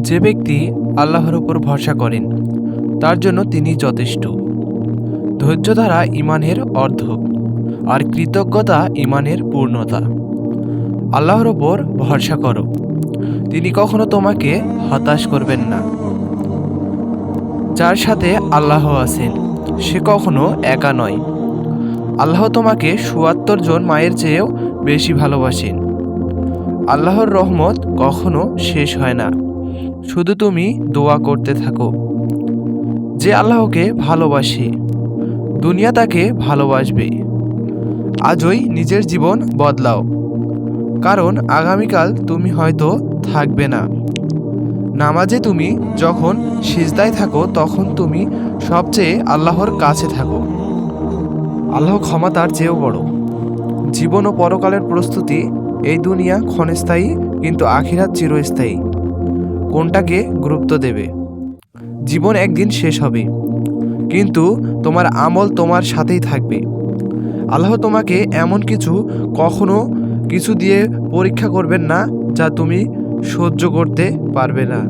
যে ব্যক্তি আল্লাহর উপর ভরসা করেন, তার জন্য তিনি যথেষ্ট। ধৈর্য দ্বারা ইমানের অর্ধ, আর কৃতজ্ঞতা ইমানের পূর্ণতা। আল্লাহর ওপর ভরসা করো, তিনি কখনো তোমাকে হতাশ করবেন না। যার সাথে আল্লাহ আছেন, সে কখনো একা নয়। আল্লাহ তোমাকে সুয়াত্তর জন মায়ের চেয়েও বেশি ভালোবাসেন। আল্লাহর রহমত কখনো শেষ হয় না। শুধু তুমি দোয়া করতে থাকো। যে আল্লাহকে ভালোবাসে, দুনিয়া তাকে ভালোবাসবে। আজই নিজের জীবন বদলাও। কারণ আগামীকাল তুমি হয়তো থাকবে না। নামাজে তুমি যখন সিজদায় থাকো, তখন তুমি সবচেয়ে আল্লাহর কাছে থাকো। আল্লাহ ক্ষমা তার চেয়েও বড়। জীবন ও পরকালের প্রস্তুতি এই দুনিয়া ক্ষণস্থায়ী, কিন্তু আখিরাত চিরস্থায়ী। কোনটাকে গুরুত্ব দেবে? জীবন একদিন শেষ হবে, কিন্তু তোমার আমল তোমার সাথেই থাকবে। আল্লাহ তোমাকে এমন কিছু কখনো কিছু দিয়ে পরীক্ষা করবেন না, যা তুমি সহ্য করতে পারবে না।